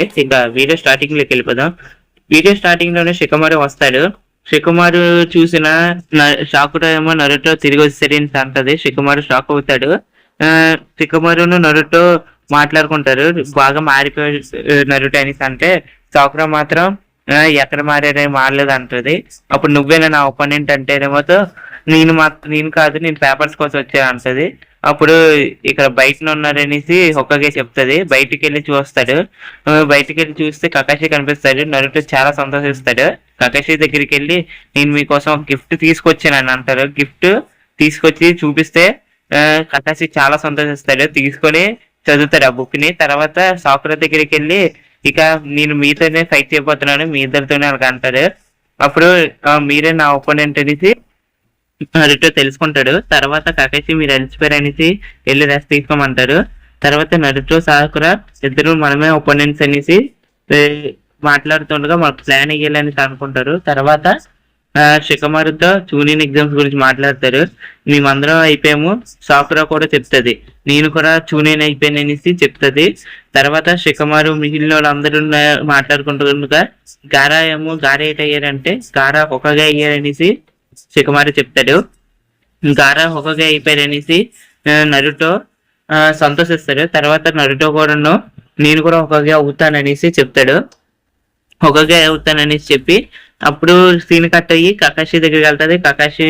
ఇంకా వీడియో స్టార్టింగ్లోకి వెళ్ళిపోదాం. వీడియో స్టార్టింగ్లోనే షికమారు వస్తాడు. షికమారు చూసిన షాకుటో ఏమో నరుటో తిరిగి వచ్చేసరి అంటది. షికమారు షాక్ అవుతాడు. ఆ, నరుటో మాట్లాడుకుంటారు. బాగా మారిపోయి నరుటో అనేసి అంటే సాకురా మాత్రం ఎక్కడ మారాడని మారలేదు అంటది. అప్పుడు నువ్వేనా నా ఒపోనెంట్ అంటేనేమో నేను మా నేను కాదు నేను పేపర్స్ కోసం వచ్చాను అంటది. అప్పుడు ఇక్కడ బయటన ఉన్నారనేసి ఒక్కగే చెప్తుంది. బయటికి వెళ్ళి చూస్తాడు. బయటికి వెళ్ళి చూస్తే కకాశి కనిపిస్తాడు. నరుటో చాలా సంతోషిస్తాడు. కకాశి దగ్గరికి వెళ్ళి నేను మీకోసం ఒక గిఫ్ట్ తీసుకొచ్చానని అంటారు. గిఫ్ట్ తీసుకొచ్చి చూపిస్తే కకాశి చాలా సంతోషిస్తాడు. తీసుకొని చదువుతాడు ఆ బుక్ని తర్వాత సాకుర దగ్గరికి వెళ్ళి ఇక నేను మీతోనే ఫైట్ చేయబోతున్నాను. మీ ఇద్దరితోనే అలాగ అంటారు. అప్పుడు మీరే నా ఒపోనెంట్ అనేసి నరుటో తెలుసుకుంటాడు. తర్వాత కకాషి మీరు అలిసిపోయారు అనేసి వెళ్ళి రెస్ట్ తీసుకోమంటారు. తర్వాత నరుటో సాకుర. ఇద్దరు మనమే ఒపోనెంట్స్ అనేసి మాట్లాడుతుండగా మనకు ప్లాన్ వేయాలని అనుకుంటారు. తర్వాత షికమారుతో జూనియర్ ఎగ్జామ్స్ గురించి మాట్లాడతారు. మేమందరం అయిపోయాము. సాకురా కూడా చెప్తుంది. నేను కూడా జూనియర్ అయిపోయాను అనేసి చెప్తుంది. తర్వాత షికమారు మిగిలిన వాళ్ళందరూ మాట్లాడుకుంటుండగా గారా ఏమో గారా ఏటయ్యారంటే అయ్యారంటే గారా ఒకగా అయ్యారనేసి షికమారు చెప్తాడు. గారా ఒకగా అయిపోయారనేసి నరుటో ఆ, సంతోషిస్తాడు. తర్వాత నరుటో కూడాను నేను కూడా ఒకగా అవుతాననేసి చెప్తాడు. ఒకగా అవుతాననేసి చెప్పి అప్పుడు సీన్ కట్ అయ్యి కకాశి దగ్గరికి వెళ్తుంది. కకాశి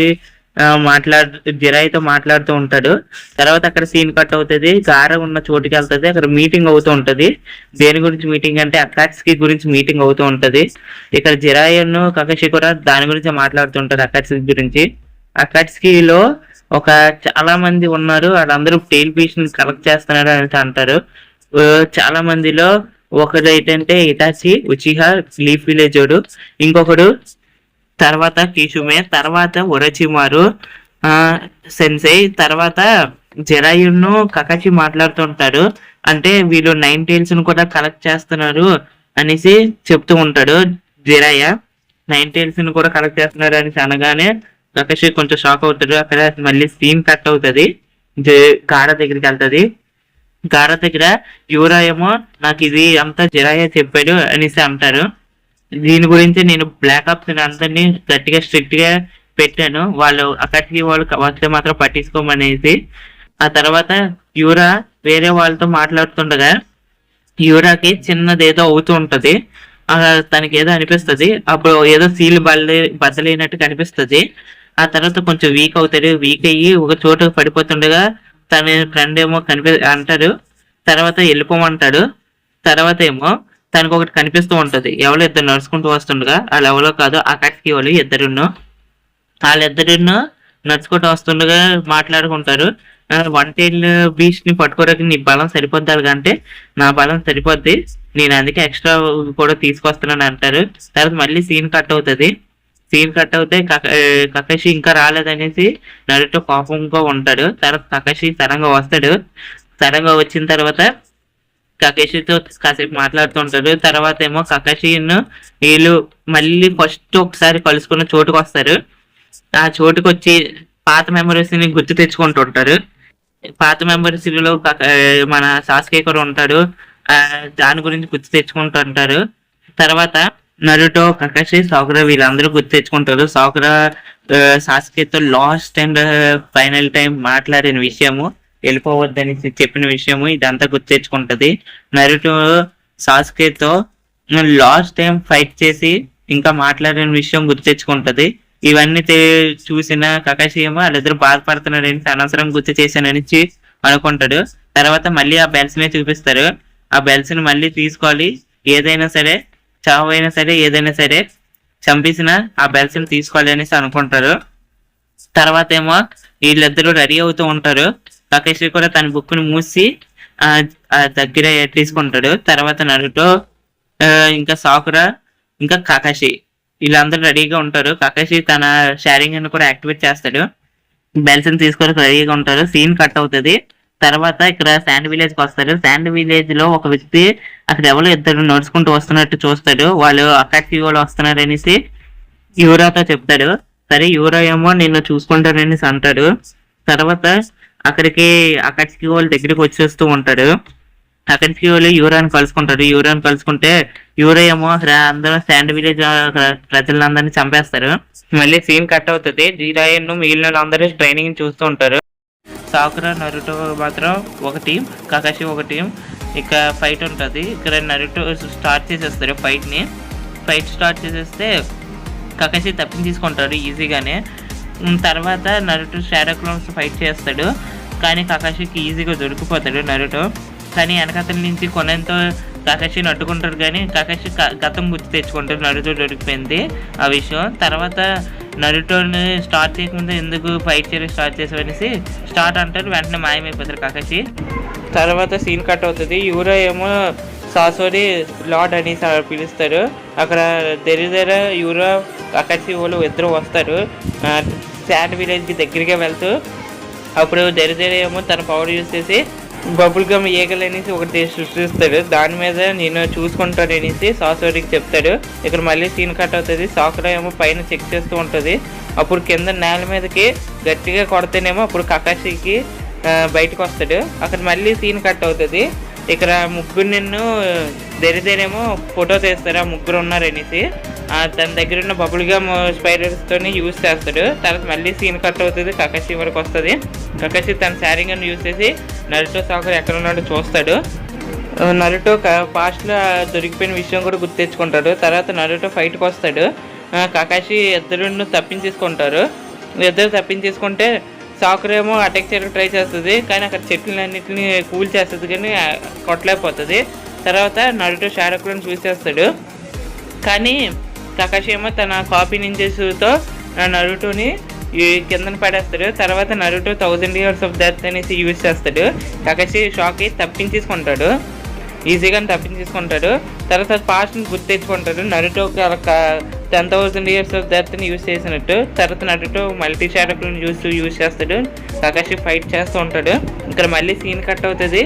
మాట్లాడు జిరాయితో మాట్లాడుతూ ఉంటాడు. తర్వాత అక్కడ సీన్ కట్ అవుతుంది గార ఉన్న చోటుకి వెళ్తుంది అక్కడ మీటింగ్ అవుతూ ఉంటది. దేని గురించి మీటింగ్ అంటే అకాట్స్కి గురించి మీటింగ్ అవుతూ ఉంటది. ఇక్కడ జిరాయను కకషి కూడా దాని గురించి మాట్లాడుతుంటారు అకాట్స్కి గురించి. అకాట్స్కిలో ఒక చాలా మంది ఉన్నారు వాళ్ళందరూ టెయిల్ పీస్ని కలెక్ట్ చేస్తున్నారు అని అంటారు. చాలా మందిలో ఒకడు ఏంటంటే ఇటాచి ఉచిహా లీఫ్ విలేజోడు. ఇంకొకడు తర్వాత కిషుమే తర్వాత ఒరచిమారు సెన్సై తర్వాత జరాయును కకచి మాట్లాడుతుంటాడు. అంటే వీళ్ళు నైన్ టైల్స్ను కూడా కలెక్ట్ చేస్తున్నారు అనేసి చెప్తూ ఉంటాడు జిరాయ. నైన్ టైల్స్ను కూడా కలెక్ట్ చేస్తున్నారు అనేసి అనగానే కకషి కొంచెం షాక్ అవుతాడు. అక్కడ మళ్ళీ సీన్ కట్ అవుతుంది. గాఢ దగ్గరికి వెళ్తుంది. గాఢ దగ్గర యువరామో నాకు ఇది అంతా జిరాయ చెప్పాడు అనేసి అంటారు. దీని గురించి నేను బ్లాక్ ఆప్స్ అందరినీ గట్టిగా స్ట్రిక్ట్గా పెట్టాను. వాళ్ళు అక్కడికి వాళ్ళు వస్తే మాత్రం పట్టించుకోమనేసి. ఆ తర్వాత యూరా వేరే వాళ్ళతో మాట్లాడుతుండగా యూరాకి చిన్నది ఏదో అవుతూ ఉంటది. తనకి ఏదో అనిపిస్తుంది. అప్పుడు ఏదో సీల్ బదలే బద్దలైనట్టు కనిపిస్తుంది. ఆ తర్వాత కొంచెం వీక్ అవుతాడు. వీక్ అయ్యి ఒక చోట పడిపోతుండగా తన ఫ్రెండ్ ఏమో కనిపి అంటారు తర్వాత వెళ్ళిపోమంటాడు. తర్వాత ఏమో తనకు ఒకటి కనిపిస్తూ ఉంటుంది. ఎవరో ఇద్దరు నడుచుకుంటూ వస్తుండగా వాళ్ళు ఎవరో కాదు ఆ కట్కి వాళ్ళు ఇద్దరును వాళ్ళిద్దరును నడుచుకుంటూ వస్తుండగా మాట్లాడుకుంటారు. వన్ టైల్ బీచ్ని పట్టుకోడానికి నీ బలం సరిపోద్ది అంటే నా బలం సరిపోద్ది నేను అందుకే ఎక్స్ట్రా కూడా తీసుకొస్తున్నాను అంటారు. తర్వాత మళ్ళీ సీన్ కట్ అవుతుంది. సీన్ కట్ అవుతే కక- ఏ, ఇంకా రాలేదనేసి నరుటో కోపంగా ఉంటాడు. తర్వాత కకషి సరంగా వస్తాడు. సరంగా వచ్చిన తర్వాత కకేషితో కాసేపు మాట్లాడుతుంటారు. తర్వాత ఏమో కకషిను వీళ్ళు మళ్ళీ ఫస్ట్ ఒకసారి కలుసుకున్న చోటుకు వస్తారు. ఆ చోటుకు వచ్చి పాత మెమరీస్ని గుర్తు తెచ్చుకుంటుంటారు. పాత మెమరీస్లో కక- మన సాస్కే కూడా ఉంటాడు. దాని గురించి గుర్తు తెచ్చుకుంటుంటారు. తర్వాత నరుటో కకషి సాకురా వీళ్ళందరూ గుర్తు తెచ్చుకుంటారు. సాకురా సాస్కేతో లాస్ట్ అండ్ ఫైనల్ టైం మాట్లాడిన విషయము. వెళ్ళిపోవద్దని చెప్పిన విషయము ఇదంతా గుర్తు తెచ్చుకుంటది. నరుటో సాస్కేతో లాస్ట్ టైం ఫైట్ చేసి ఇంకా మాట్లాడిన విషయం గుర్తు తెచ్చుకుంటది. ఇవన్నీ చూసిన కకాశి ఏమో వాళ్ళిద్దరు బాధపడుతున్నాడని అనవసరం గుర్తు చేశానని అనుకుంటాడు. తర్వాత మళ్ళీ ఆ బెల్స్ నే చూపిస్తారు. ఆ బెల్స్ని మళ్ళీ తీసుకోవాలి. ఏదైనా సరే చావు అయినా సరే ఏదైనా సరే చంపేసిన ఆ బెల్స్ని తీసుకోవాలి అనేసి అనుకుంటారు. తర్వాత ఏమో వీళ్ళిద్దరూ రెడీ అవుతూ ఉంటారు. కకేషి కూడా తన బుక్ని మూసి ఆ దగ్గర తీసుకుంటాడు. తర్వాత నరుటో ఇంకా సాకురా ఇంకా కాకాషి వీళ్ళందరూ రెడీగా ఉంటారు. కాకాషి తన షేరింగ్ అని కూడా యాక్టివేట్ చేస్తాడు. బెల్స్ని తీసుకొని రెడీగా ఉంటారు. సీన్ కట్ అవుతుంది. తర్వాత ఇక్కడ శాండ్ విలేజ్కి వస్తారు. శాండ్ విలేజ్లో ఒక వ్యక్తి అక్కడ ఎవరు ఇద్దరు నడుచుకుంటూ వస్తున్నట్టు చూస్తాడు. వాళ్ళు అక్కడికి వాళ్ళు వస్తున్నారు అనేసి యూరాతో చెప్తాడు. సరే యూరా ఏమో నిన్ను చూసుకుంటాననేసి అంటాడు. తర్వాత అక్కడికి అక్కడికి వాళ్ళ దగ్గరికి వచ్చేస్తూ ఉంటాడు అక్కడికి వాళ్ళు యూరాన్ కలుసుకుంటారు. యూరాన్ కలుసుకుంటే యూరా ఏమో అందరూ శాండ్ విలేజ్ ప్రజలందరినీ చంపేస్తారు. మళ్ళీ సీన్ కట్ అవుతుంది. జీరాయన్ మిగిలిన వాళ్ళందరూ ట్రైనింగ్ చూస్తూ ఉంటారు. సాకురా నరుటో మాత్రం ఒక టీం కకాషి ఒక టీం. ఇక ఫైట్ ఉంటుంది. ఇక్కడ నరుటో స్టార్ట్ చేసేస్తారు ఫైట్ని. ఫైట్ స్టార్ట్ చేసేస్తే కకాషి తప్పించేసుకుంటాడు ఈజీగానే. తర్వాత నరుటో షాడో క్లోన్స్ ఫైట్ చేస్తాడు. కానీ కకాషికి ఈజీగా దొరికిపోతాడు నరుటో కానీ వెనకతల నుంచి కొనంతో కకాషిని అడ్డుకుంటారు కానీ కకాషి క- గతం గుర్తు తెచ్చుకుంటారు నరుటో దొరికిపోయింది ఆ విషయం. తర్వాత నరుటోని స్టార్ట్ చేయకముందు ఎందుకు ఫైట్ చేయడం స్టార్ట్ చేసామనేసి స్టార్ట్ అంటారు వెంటనే మాయమైపోతారు కకాషి తర్వాత సీన్ కట్ అవుతుంది. యూరో ఏమో సాసోరి లార్డ్ అనేసి పిలుస్తారు. అక్కడ దరిదర యూరో కకాషి వాళ్ళు ఇద్దరు వస్తారు. శాండ్ విలేజ్కి దగ్గరగా వెళ్తూ అప్పుడు దరిదర ఏమో తన పవర్ యూజ్ చేసి బబుల్ గమ్ ఈగలు అనేసి ఒకటి సృష్టిస్తాడు. దాని మీద నేను చూసుకుంటాను అనేసి సాసోరికి చెప్తాడు. ఇక్కడ మళ్ళీ సీన్ కట్ అవుతుంది. సాకురా ఏమో పైన చెక్ చేస్తూ ఉంటుంది. అప్పుడు కింద నేల మీదకి గట్టిగా కొడితేనేమో అప్పుడు కకాషికి బయటకు వస్తాడు. అక్కడ మళ్ళీ సీన్ కట్ అవుతుంది. ఇక్కడ ముగ్గురు నిన్ను దరిదేరేమో ఫోటో తీస్తారు. ఆ ముగ్గురు ఉన్నారు అనేసి. తన దగ్గర ఉన్న బబుల్ గమ్ స్పైరల్స్ తోని యూస్ చేస్తాడు. తర్వాత మళ్ళీ సీన్ కట్ అవుతుంది కకాషి వరకు వస్తుంది. కకాషి తన శారీ గన్ యూస్ చేసి నరుటో సాకర్ ఎక్కడ ఉన్నాడో చూస్తాడు. నరుటో పాస్ట్లో దొరికిపోయిన విషయం కూడా గుర్తు తెచ్చుకుంటాడు. తర్వాత నరుటో ఫైట్కి వస్తాడు. కకాషి ఇద్దరును తప్పించేసుకుంటారు. ఇద్దరు తప్పించేసుకుంటే సాకుర్ ఏమో అటాక్ చేయడానికి ట్రై చేస్తుంది కానీ అక్కడ చెట్లన్నింటినీ కూల్ చేస్తుంది కానీ కొట్టలేకపోతుంది. తర్వాత నరుటో షారకులను చూసేస్తాడు కానీ కకాషి ఏమో తన కాపీ నింజెస్తో నరుటోని ఈ కిందన పడేస్తాడు. తర్వాత Naruto thousand years of death అనేసి యూజ్ చేస్తాడు. కకాషి షాక్ అయ్యి తప్పించేసుకుంటాడు. ఈజీగా తప్పించేసుకుంటాడు. తర్వాత పాస్ట్ని గుర్తు తెచ్చుకుంటాడు. నరుటోకి టెన్ థౌసండ్ ఇయర్స్ ఆఫ్ డెత్ని యూజ్ చేసినట్టు. తర్వాత నరుటో మల్టీ షారకులను యూస్ యూజ్ చేస్తాడు. కకాషి ఫైట్ చేస్తూ ఉంటాడు. ఇక్కడ మళ్ళీ సీన్ కట్ అవుతుంది.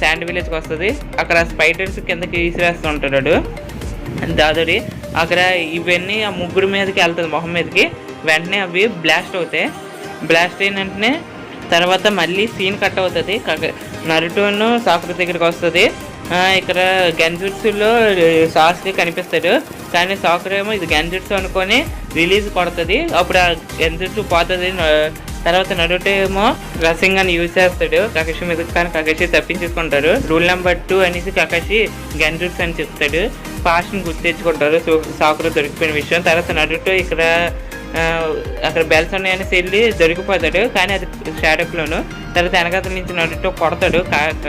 శాండ్ విలేజ్కి వస్తుంది. అక్కడ స్పైడర్స్ కిందకి తీసివేస్తూ ఉంటాడు. వాడు. అక్కడ ఇవన్నీ ఆ ముగ్గురు మీదకి వెళ్తుంది మొహం మీదకి. వెంటనే అవి బ్లాస్ట్ అవుతాయి. బ్లాస్ట్ అయిన వెంటనే తర్వాత మళ్ళీ సీన్ కట్ అవుతుంది. నరుటోను సాఫ్ట్ దగ్గరికి వస్తుంది. ఇక్కడ గన్జుట్సులో సాస్కి కనిపిస్తాడు. కానీ సాకుర ఏమో ఇది గన్జుట్సు అనుకొని రిలీజ్ కొడుతుంది. అప్పుడు ఆ గన్జుట్సు పోతుంది. తర్వాత నరుటో ఏమో రసింగ్ అని యూజ్ చేస్తాడు. కకషి మీద కానీ కకషి తప్పించుకుంటారు రూల్ నెంబర్ టూ అనేసి కకషి గన్జుట్స్ అని చెప్తాడు. పాస్ట్ని గుర్తు తెచ్చుకుంటారు దొరికిపోయిన విషయం. తర్వాత నరుటో ఇక్కడ అక్కడ బెల్స్ ఉన్నాయనేసి వెళ్ళి దొరికిపోతాడు. కానీ అది షాడప్లోను తర్వాత వెనకత నుంచి నడుటో కొడతాడు కా-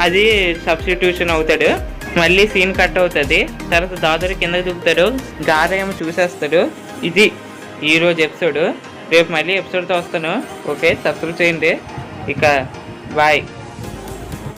అది సబ్స్టిట్యూషన్ అవుతాడు. మళ్ళీ సీన్ కట్ అవుతుంది. తర్వాత దాదాపు కింద దూకుతాడు గారేమో చూసేస్తాడు. ఇది ఈరోజు రోజు ఎపిసోడ్ రేపు మళ్ళీ ఎపిసోడ్తో వస్తాను. ఓకే సబ్స్క్రైబ్ చేయండి. ఇక బాయ్